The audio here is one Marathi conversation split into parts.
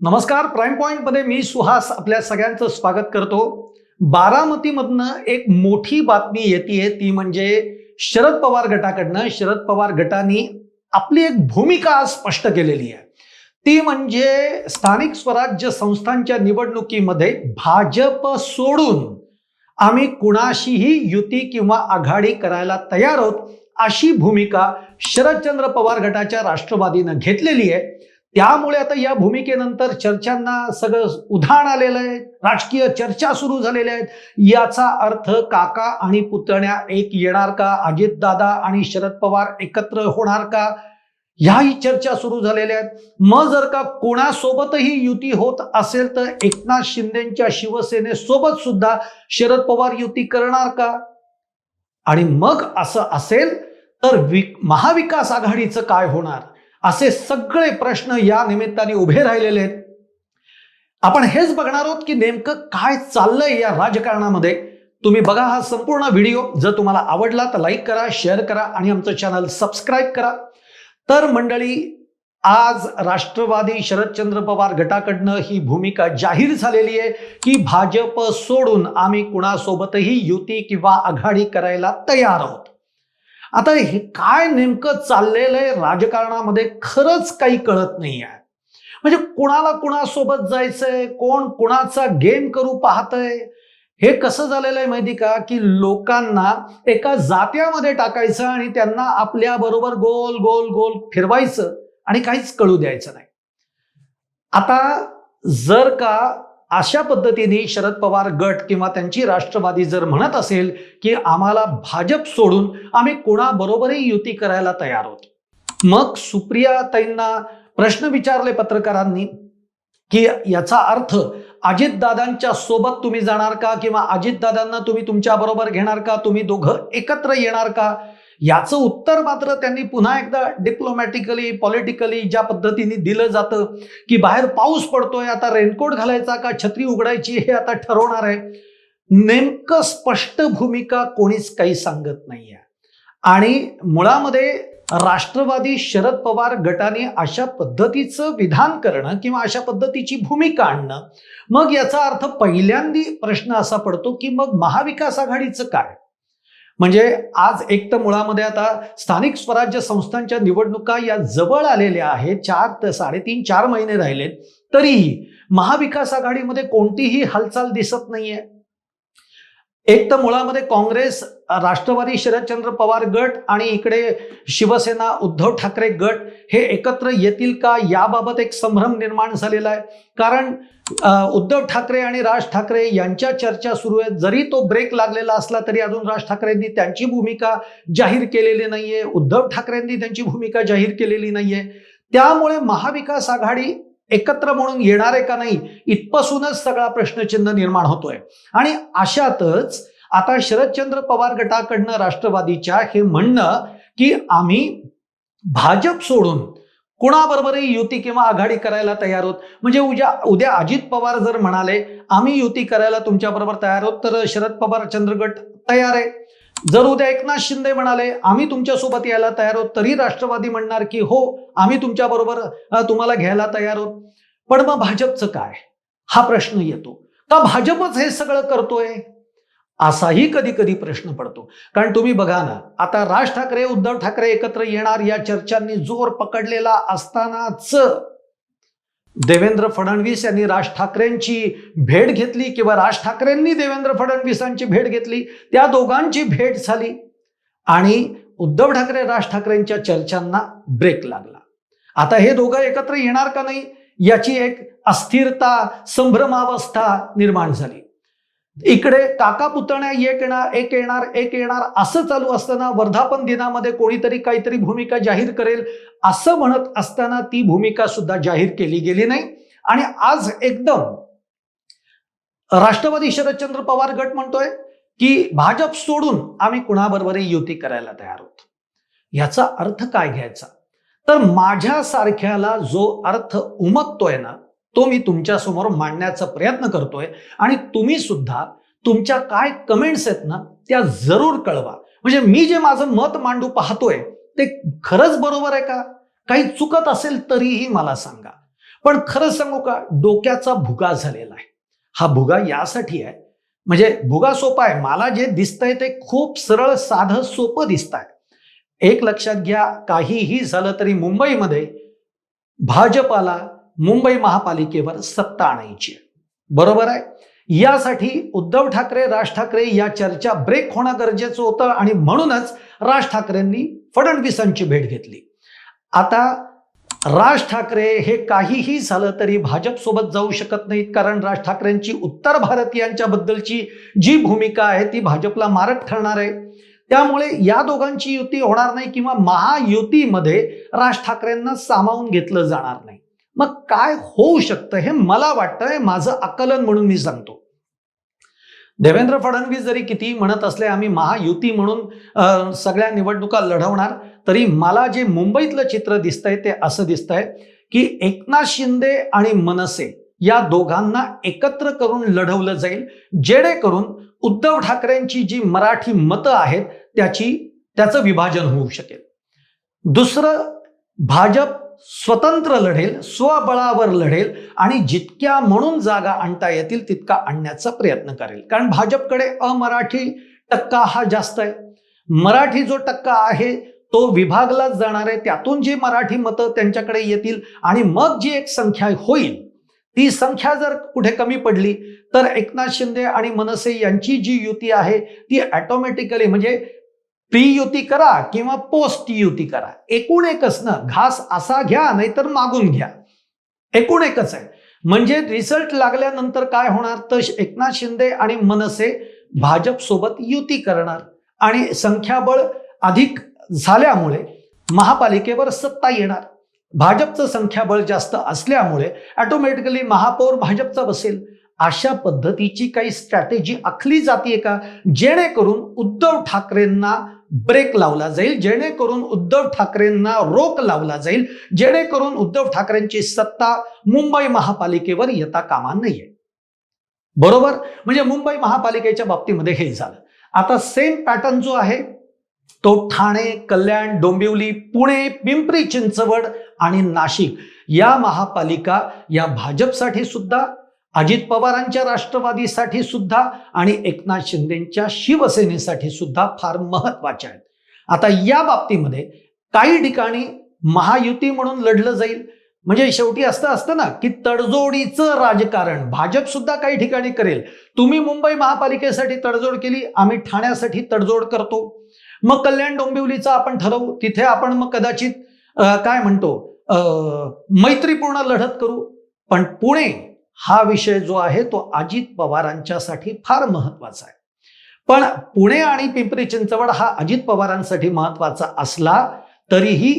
नमस्कार प्राईम पॉईंटमध्ये मी सुहास आपल्या सगळ्यांचं स्वागत करतो. बारामतीमधनं एक मोठी बातमी येते ती म्हणजे शरद पवार गटाकडनं. शरद पवार गटाने आपली एक भूमिका स्पष्ट केलेली आहे. ती म्हणजे स्थानिक स्वराज्य संस्थांच्या निवडणुकीमध्ये भाजप सोडून आम्ही कुणाशीही युती किंवा आघाडी करायला तयार आहोत अशी भूमिका शरदचंद्र पवार गटाच्या राष्ट्रवादीनं घेतलेली आहे. त्यामुळे आता या भूमिकेनंतर चर्चांना सगळं उधाण आलेलं आहे. राजकीय चर्चा सुरू झालेल्या आहेत. याचा अर्थ काका आणि पुतण्या एक येणार का? अजितदादा आणि शरद पवार एकत्र होणार का? ह्याही चर्चा सुरू झालेल्या आहेत. मग जर का कोणासोबतही युती होत असेल तर एकनाथ शिंदेच्या शिवसेनेसोबत सुद्धा शरद पवार युती करणार का? आणि मग असं असेल तर वि महाविकास आघाडीचं काय होणार? असे सगळे प्रश्न या निमित्ताने उभे राहिलेले आहेत. आपण हेच बघणार आहोत की नेमकं काय चाललंय या राजकारणामध्ये. तुम्ही बघा हा संपूर्ण व्हिडिओ. जर तुम्हाला आवडला तर लाईक करा शेअर करा आणि आमचं चॅनल सबस्क्राईब करा. तर मंडळी आज राष्ट्रवादी शरदचंद्र पवार गटाकडनं ही भूमिका जाहीर झालेली आहे की भाजप सोडून आम्ही कुणासोबतही युती किंवा आघाडी करायला तयार आहोत. आता हे काय नेमकं चाललेलं आहे राजकारणामध्ये खरंच काही कळत नाही आहे. म्हणजे कुणाला कुणासोबत जायचंय कोण कुणाचा गेम करू पाहतय? हे कसं झालेलं आहे माहिती का? की लोकांना एका जात्यामध्ये टाकायचं आणि त्यांना आपल्या बरोबर गोल गोल गोल फिरवायचं आणि काहीच कळू द्यायचं नाही. आता जर का अशा पद्धतीने शरद पवार गट किंवा त्यांची राष्ट्रवादी जर म्हणत असेल की आम्हाला भाजप सोडून आम्ही कोणाबरोबरही युती करायला तयार आहोत. मग सुप्रिया ताईंना प्रश्न विचारले पत्रकारांनी की याचा अर्थ अजितदादांच्या सोबत तुम्ही जाणार का किंवा अजितदादांना तुम्ही तुमच्याबरोबर घेणार का? तुम्ही दोघं एकत्र येणार का? याचं उत्तर मात्र त्यांनी पुन्हा एकदा डिप्लोमॅटिकली पॉलिटिकली ज्या पद्धतीने दिलं जातं की बाहेर पाऊस पडतोय आता रेनकोट घालायचा का छत्री उघडायची हे आता ठरवणार आहे. नेमकं स्पष्ट भूमिका कोणीच काही सांगत नाहीये. आणि मुळामध्ये राष्ट्रवादी शरद पवार गटाने अशा पद्धतीचं विधान करणं किंवा अशा पद्धतीची भूमिका आणणं मग याचा अर्थ पहिल्यांदी प्रश्न असा पडतो की मग महाविकास आघाडीचं काय? म्हणजे आज एक तर मुळामध्ये आता स्थानिक स्वराज्य संस्थांच्या निवडणुका या जवळ आलेल्या आहेत चार ते साडेतीन चार महिने राहिलेत तरीही महाविकास आघाडीमध्ये कोणतीही हालचाल दिसत नाहीये. एक तर मुळामध्ये काँग्रेस राष्ट्रवादी शरदचंद्र पवार गट आणि इकडे शिवसेना उद्धव ठाकरे गट हे एकत्र येतील का याबाबत एक संभ्रम निर्माण झालेला आहे. कारण उद्धव ठाकरे आणि राज ठाकरे यांच्या चर्चा सुरू आहेत. जरी तो ब्रेक लागलेला असला तरी अजून राज ठाकरेंनी त्यांची भूमिका जाहीर केलेली नाहीये. उद्धव ठाकरेंनी त्यांची भूमिका जाहीर केलेली नाहीये. त्यामुळे महाविकास आघाडी एकत्र म्हणून येणार आहे का नाही इथपासूनच सगळा प्रश्नचिन्ह निर्माण होतोय. आणि अशातच आता शरदचंद्र पवार गटाकडनं राष्ट्रवादीच्या हे म्हणणं की आम्ही भाजप सोडून कुणाबरोबरही युती किंवा आघाडी करायला तयार आहोत म्हणजे उद्या उद्या अजित पवार जर म्हणाले आम्ही युती करायला तुमच्याबरोबर तयार आहोत तर शरद पवार चंद्रगट तयार आहे. जर उद्या एकनाथ शिंदे म्हणाले आम्ही तुमच्यासोबत यायला तयार आहोत तरी राष्ट्रवादी म्हणणार की हो आम्ही तुमच्या बरोबर तुम्हाला घ्यायला तयार आहोत. पण मग भाजपचं काय? हा प्रश्न येतो. का भाजपच हे सगळं करतोय? असाही कधी कधी प्रश्न पडतो. कारण तुम्ही बघा ना आता राज ठाकरे उद्धव ठाकरे एकत्र येणार या चर्चांनी जोर पकडलेला असतानाच देवेंद्र फडणवीस यांनी राज ठाकरेंची भेट घेतली किंवा राज ठाकरेंनी देवेंद्र फडणवीसांची भेट घेतली त्या दोघांची भेट झाली. आणि उद्धव ठाकरे राज ठाकरेंच्या चर्चांना ब्रेक लागला. आता हे दोघं एकत्र येणार का नाही याची एक अस्थिरता संभ्रमावस्था निर्माण झाली. इकडे काका पुतण्या एक येणार एक येणार एक येणार असं चालू असताना वर्धापन दिनामध्ये कोणीतरी काहीतरी भूमिका जाहीर करेल असं म्हणत असताना ती भूमिका सुद्धा जाहीर केली गेली नाही. आणि आज एकदम राष्ट्रवादी शरदचंद्र पवार गट म्हणतोय की भाजप सोडून आम्ही कुणाबरोबरही युती करायला तयार होत याचा अर्थ काय घ्यायचा? तर माझ्यासारख्याला जो अर्थ उमटतोय ना तो मी तुमच्यासमोर मांडण्याचा प्रयत्न करतोय. आणि तुम्ही सुद्धा तुमच्या काय कमेंट्स आहेत ना त्या जरूर कळवा. म्हणजे मी जे माझं मत मांडू पाहतोय ते खरंच बरोबर आहे का? काही चुकत असेल तरीही मला सांगा. पण खरं सांगू का डोक्याचा भुगा झालेला आहे. हा भुगा यासाठी आहे. म्हणजे भुगा सोपा आहे. मला जे दिसतंय ते खूप सरळ साधं सोपं दिसत आहे. एक लक्षात घ्या काहीही झालं तरी मुंबईमध्ये भाजपाला मुंबई महापालिकेवर सत्ता आणायची. बरोबर आहे? यासाठी उद्धव ठाकरे राज ठाकरे या चर्चा ब्रेक होणं गरजेचं होतं आणि म्हणूनच राज ठाकरेंनी फडणवीसांची भेट घेतली. आता राज ठाकरे हे काहीही झालं तरी भाजपसोबत जाऊ शकत नाहीत कारण राज ठाकरेंची उत्तर भारतीयांच्या बद्दलची जी भूमिका आहे ती भाजपला मारक ठरणार आहे. त्यामुळे या दोघांची युती होणार नाही किंवा महायुतीमध्ये राज ठाकरेंना सामावून घेतलं जाणार नाही. मग काय होऊ शकतं हे मला वाटतंय माझं आकलन म्हणून मी सांगतो. देवेंद्र फडणवीस जरी किती म्हणत असले आम्ही महायुती म्हणून सगळ्या निवडणुका लढवणार तरी मला जे मुंबईतलं चित्र दिसतंय ते असं दिसतंय की एकनाथ शिंदे आणि मनसे या दोघांना एकत्र करून लढवलं जाईल जेणेकरून उद्धव ठाकरेंची जी मराठी मतं आहेत त्याची त्याचं विभाजन होऊ शकेल. दुसरं भाजप स्वतंत्र लढेल स्वबळावर लढेल आणि जितक्या म्हणून जागा आणता येतील तितका आणण्याचा प्रयत्न करेल. कारण भाजपकडे अमराठी टक्का हा जास्त आहे. मराठी जो टक्का आहे तो विभागलाच जाणार आहे. त्यातून जी मराठी मतं त्यांच्याकडे येतील आणि मग जी एक संख्या होईल ती संख्या जर कुठे कमी पडली तर एकनाथ शिंदे आणि मनसे यांची जी युती आहे ती ॲटोमॅटिकली म्हणजे प्री युती करा किंवा पोस्ट युती करा. एकूण एकच ना घास असा घ्या नाहीतर मागून घ्या. एकूण एकच आहे. म्हणजे रिझल्ट लागल्यानंतर काय होणार? तर एकनाथ शिंदे आणि मनसे भाजप सोबत युती करणार. आणि संख्याबळ अधिक झाल्यामुळे महापालिकेवर सत्ता येणार. भाजपचं संख्याबळ जास्त असल्यामुळे ऑटोमॅटिकली महापौर भाजपचा बसेल. अशा पद्धतीची काही स्ट्रॅटेजी आखली जाते का? जेणेकरून उद्धव ठाकरेंना ब्रेक लावला जाईल जेणेकरून उद्धव ठाकरेंना रोक लावला जाईल जेणेकरून उद्धव ठाकरेंची सत्ता मुंबई महापालिकेवर येता कामा नाहीये बरोबर? म्हणजे मुंबई महापालिकेच्या बाबतीमध्ये हे झालं. आता सेम पॅटर्न जो आहे तो ठाणे कल्याण डोंबिवली पुणे पिंपरी चिंचवड आणि नाशिक या महापालिका या भाजपसाठी सुद्धा अजित पवारांच्या राष्ट्रवादीसाठी सुद्धा आणि एकनाथ शिंदेच्या शिवसेनेसाठी सुद्धा फार महत्त्वाच्या आहेत. आता या बाबतीमध्ये काही ठिकाणी महायुती म्हणून लढलं जाईल. म्हणजे शेवटी असतं असतं ना की तडजोडीचं राजकारण. भाजप सुद्धा काही ठिकाणी करेल. तुम्ही मुंबई महापालिकेसाठी तडजोड केली आम्ही ठाण्यासाठी तडजोड करतो. मग कल्याण डोंबिवलीचं आपण ठरवू तिथे आपण मग कदाचित काय म्हणतो अं, मैत्रीपूर्ण लढत करू. पण पुणे हा विषय जो आहे तो अजित पवारांच्यासाठी फार महत्त्वाचा आहे. पण पुणे आणि पिंपरी चिंचवड हा अजित पवारांसाठी महत्त्वाचा असला तरीही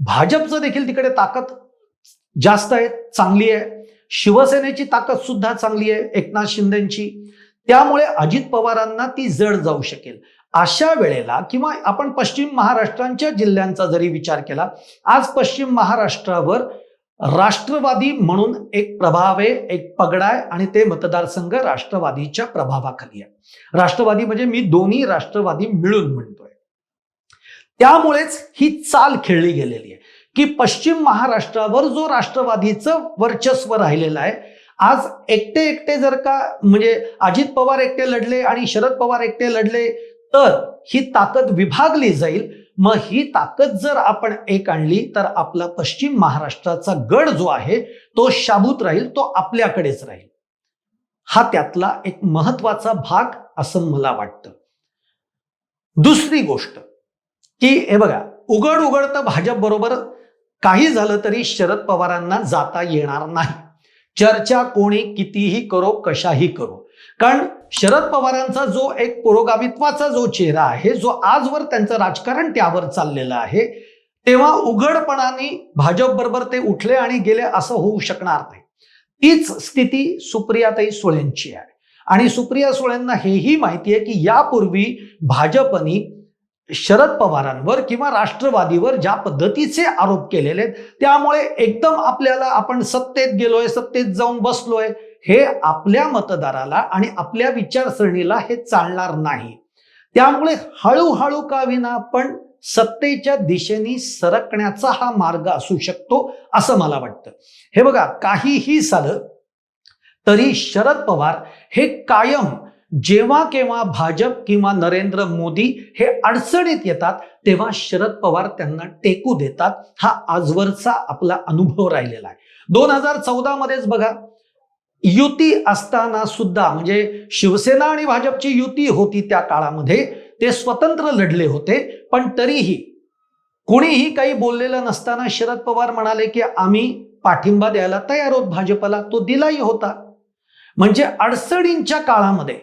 भाजपचं देखील तिकडे ताकद जास्त आहे चांगली आहे. शिवसेनेची ताकद सुद्धा चांगली आहे एकनाथ शिंदेची. त्यामुळे अजित पवारांना ती जड जाऊ शकेल. अशा वेळेला किंवा आपण पश्चिम महाराष्ट्रांच्या जिल्ह्यांचा जरी विचार केला आज पश्चिम महाराष्ट्रावर राष्ट्रवादी म्हणून एक प्रभाव आहे एक पगडा आहे आणि ते मतदारसंघ राष्ट्रवादीच्या प्रभावाखाली आहे. राष्ट्रवादी म्हणजे मी दोन्ही राष्ट्रवादी मिळून म्हणतोय. त्यामुळेच ही चाल खेळली गेलेली आहे. की पश्चिम महाराष्ट्रावर जो राष्ट्रवादीचं वर्चस्व राहिलेलं आहे आज एकटे एकटे जर का म्हणजे अजित पवार एकटे लढले आणि शरद पवार एकटे लढले तर ही ताकद विभागली जाईल मग ही ताकद जर आपण एक आणली तर आपला पश्चिम महाराष्ट्राचा गड जो आहे तो शाबूत राहील तो आपल्याकडेच राहील. हा त्यातला एक महत्त्वाचा भाग असं मला वाटतं. दुसरी गोष्ट की हे बघा उघड उघड तर भाजप बरोबर काही झालं तरी शरद पवारांना जाता येणार नाही. चर्चा कोणी कितीही करो कशाही करो. कारण शरद पवारांचा जो एक पुरोगामित्वाचा जो चेहरा आहे जो आजवर त्यांचं राजकारण त्यावर चाललेलं आहे तेव्हा उघडपणाने भाजप बरोबर ते उठले आणि गेले असं होऊ शकणार नाही. तीच स्थिती सुप्रियाताई सुळेंची आहे. आणि सुप्रिया सुळेंना हेही माहिती आहे की यापूर्वी भाजपनी शरद पवारांवर किंवा राष्ट्रवादीवर ज्या पद्धतीचे आरोप केलेले आहेत त्यामुळे एकदम आपल्याला आपण सत्तेत गेलोय सत्तेत जाऊन बसलोय. हे आपल्या मतदाराला आणि आपल्या विचारसरणीला हे चालणार नाही. त्यामुळे हळूहळू का विना पण सत्तेच्या दिशेने सरकण्याचा हा मार्ग असू शकतो असं मला वाटतं. हे बघा काहीही झालं तरी शरद पवार हे कायम जेव्हा केव्हा भाजप किंवा नरेंद्र मोदी हे अडचणीत येतात तेव्हा शरद पवार त्यांना टेकू देतात. हा आजवरचा आपला अनुभव राहिलेला आहे. दोन हजार चौदा मध्येच बघा युती असताना सुद्धा म्हणजे शिवसेना आणि भाजपची युती होती त्या काळामध्ये ते स्वतंत्र लढले होते पण तरीही कोणीही काही बोललेलं नसताना शरद पवार म्हणाले की आम्ही पाठिंबा द्यायला तयार आहोत भाजपला तो दिलाही होता. म्हणजे अडचणींच्या काळामध्ये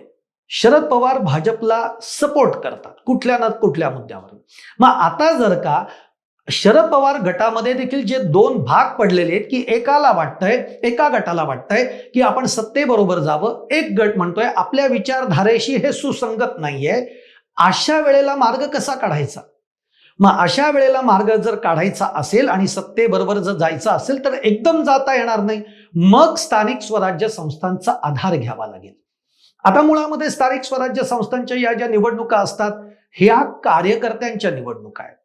शरद पवार भाजपला सपोर्ट करतात कुठल्या ना कुठल्या मुद्द्यावर मग आता जर का शरद पवार गटामध्ये देखील जे दोन भाग पडलेले आहेत की एकाला वाटतंय एका गटाला वाटतंय की आपण सत्तेबरोबर जावं एक गट म्हणतोय आपल्या विचारधारेशी हे सुसंगत नाहीये. अशा वेळेला मार्ग कसा काढायचा? मग अशा वेळेला मार्ग जर काढायचा असेल आणि सत्तेबरोबर जर जायचं असेल तर एकदम जाता येणार नाही. मग स्थानिक स्वराज्य संस्थांचा आधार घ्यावा लागेल. आता मुळामध्ये स्थानिक स्वराज्य संस्थांच्या या ज्या निवडणुका असतात ह्या कार्यकर्त्यांच्या निवडणुका आहेत.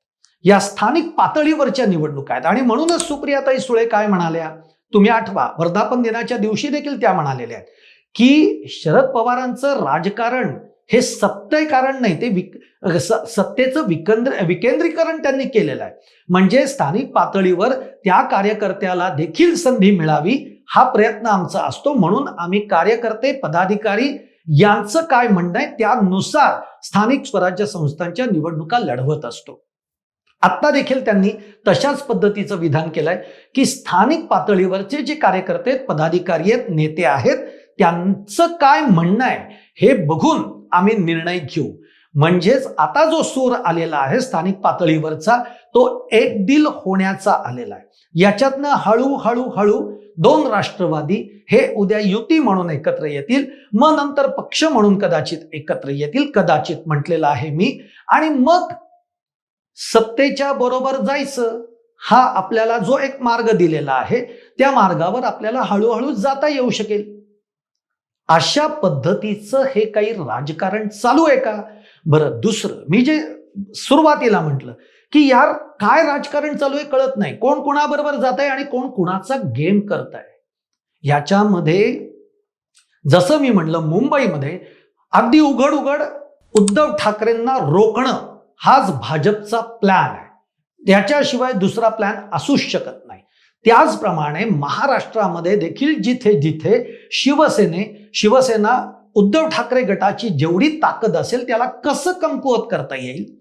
या स्थानिक पातळीवरच्या निवडणुका आहेत. आणि म्हणूनच सुप्रियाताई सुळे काय म्हणाल्या? तुम्ही आठवा वर्धापन दिनाच्या दिवशी देखील त्या म्हणालेल्या आहेत की शरद पवारांचं राजकारण हे सत्य कारण नाही ते विक सत्तेचं विकेंद्र विकेंद्रीकरण त्यांनी केलेलं आहे. म्हणजे स्थानिक पातळीवर त्या कार्यकर्त्याला देखील संधी मिळावी हा प्रयत्न आमचा असतो. म्हणून आम्ही कार्यकर्ते पदाधिकारी यांचं काय म्हणणं आहे त्यानुसार स्थानिक स्वराज्य संस्थांच्या निवडणुका लढवत असतो. आत्ता देखील त्यांनी तशाच पद्धतीचं विधान केलंय की स्थानिक पातळीवरचे जे कार्यकर्ते आहेत, पदाधिकारी आहेत नेते आहेत त्यांचं काय म्हणणं आहे हे बघून आम्ही निर्णय घेऊ. म्हणजेच आता जो सूर आलेला आहे स्थानिक पातळीवरचा तो एक दिल होण्याचा आलेला आहे. याच्यातनं हळूहळू हळू दोन राष्ट्रवादी हे उद्या युती म्हणून एकत्र येतील मग नंतर पक्ष म्हणून कदाचित एकत्र येतील कदाचित म्हटलेलं आहे मी. आणि मग सत्तेच्या बरोबर जायचं हा आपल्याला जो एक मार्ग दिलेला आहे त्या मार्गावर आपल्याला हळूहळू जाता येऊ शकेल. अशा पद्धतीचं हे काही राजकारण चालू आहे का? बरं दुसरं मी जे सुरुवातीला म्हटलं की यार काय राजकारण चालू आहे कळत नाही. कोण कोणाबरोबर जात आहे आणि कोण कुणाचा गेम करत आहे याच्यामध्ये जसं मी म्हणलं मुंबईमध्ये अगदी उघड उघड उद्धव ठाकरेंना रोखणं हाच भाजपचा प्लॅन आहे. त्याच्याशिवाय दुसरा प्लॅन असूच शकत नाही. त्याचप्रमाणे महाराष्ट्रामध्ये देखील जिथे जिथे शिवसेने शिवसेना उद्धव ठाकरे गटाची जेवढी ताकद असेल त्याला कसं कमकुवत करता येईल?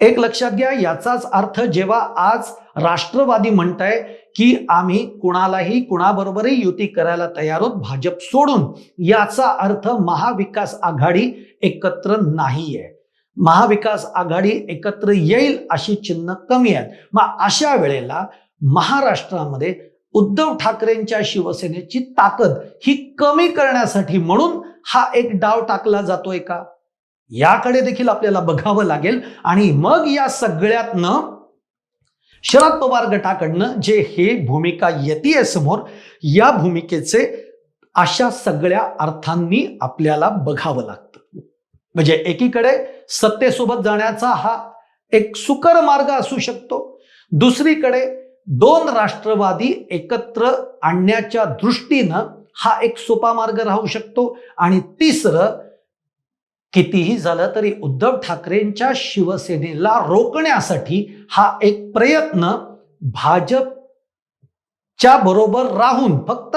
एक लक्षात घ्या याचाच अर्थ जेव्हा आज राष्ट्रवादी म्हणताय की आम्ही कुणालाही कुणाबरोबरही युती करायला तयार आहोत भाजप सोडून याचा अर्थ महाविकास आघाडी एकत्र नाहीये. महाविकास आघाडी एकत्र येईल अशी चिन्ह कमी आहेत. मग अशा वेळेला महाराष्ट्रामध्ये उद्धव ठाकरेंच्या शिवसेनेची ताकद ही कमी करण्यासाठी म्हणून हा एक डाव टाकला जातोय का? याकडे देखील आपल्याला बघावं लागेल. आणि मग या सगळ्यातनं शरद पवार गटाकडनं जे हे भूमिका येते समोर या भूमिकेचे अशा सगळ्या अर्थांनी आपल्याला बघावं लागतं. म्हणजे एकीकडे सत्तेसोबत जाण्याचा हा एक सुकर मार्ग असू शकतो. दुसरीकडे दोन राष्ट्रवादी एकत्र आणण्याच्या दृष्टीनं हा एक सोपा मार्ग राहू शकतो. आणि तिसरं कितीही झालं तरी उद्धव ठाकरेंच्या शिवसेनेला रोखण्यासाठी हा एक प्रयत्न भाजपच्या बरोबर राहून फक्त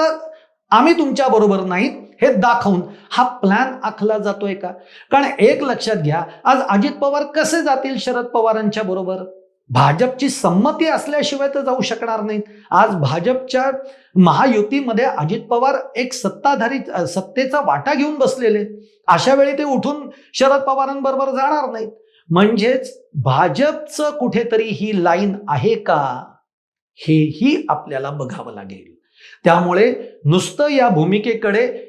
आम्ही तुमच्या बरोबर नाही हे दाखवून हा प्लॅन आखला जातोय का? कारण एक लक्षात घ्या आज अजित पवार कसे जातील शरद पवारांच्या बरोबर? भाजपची संमती असल्याशिवाय तर जाऊ शकणार नाहीत. आज भाजपच्या महायुतीमध्ये अजित पवार एक सत्ताधारी सत्तेचा वाटा घेऊन बसलेले. अशा वेळी ते उठून शरद पवारांबरोबर जाणार नाहीत. म्हणजेच भाजपचं कुठेतरी ही लाईन आहे का? हेही आपल्याला बघावं लागेल. त्यामुळे नुसतं या भूमिकेकडे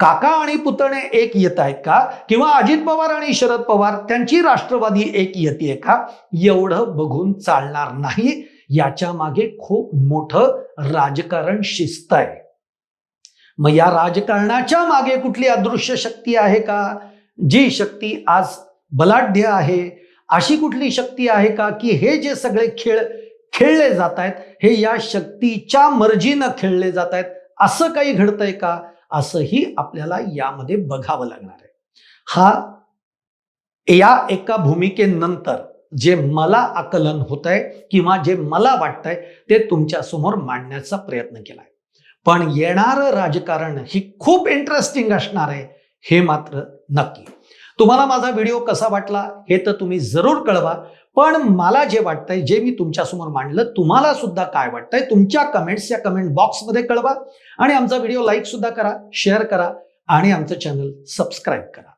काका आणि पुतणे एक येत आहेत का? किंवा अजित पवार आणि शरद पवार त्यांची राष्ट्रवादी एक येते का? एवढं बघून चालणार नाही. याच्या मागे खूप मोठं राजकारण शिस्त आहे. मग या राजकारणाच्या मागे कुठली अदृश्य शक्ती आहे का? जी शक्ती आज बलाढ्य आहे अशी कुठली शक्ती आहे का की हे जे सगळे खेळ खेळले जात आहेत हे या शक्तीच्या मर्जीनं खेळले जात आहेत असं काही घडतंय का? असंही आपल्याला यामध्ये बघावं लागणार आहे. हा या एका भूमिकेनंतर जे मला आकलन होत आहे किंवा जे मला वाटतंय ते तुमच्यासमोर मांडण्याचा प्रयत्न केलाय. पण येणारं राजकारण ही खूप इंटरेस्टिंग असणार आहे हे मात्र नक्की. तुम्हाला माझा व्हिडिओ कसा वाटला हे तर तुम्ही जरूर कळवा. पण मला जे वाटतंय जे मी तुमच्यासमोर मांडलं तुम्हाला सुद्धा काय वाटतंय तुमच्या कमेंट्स या कमेंट बॉक्समध्ये कळवा आणि आमचा व्हिडिओ लाईक सुद्धा करा शेअर करा आणि आमचं चॅनल सबस्क्राईब करा.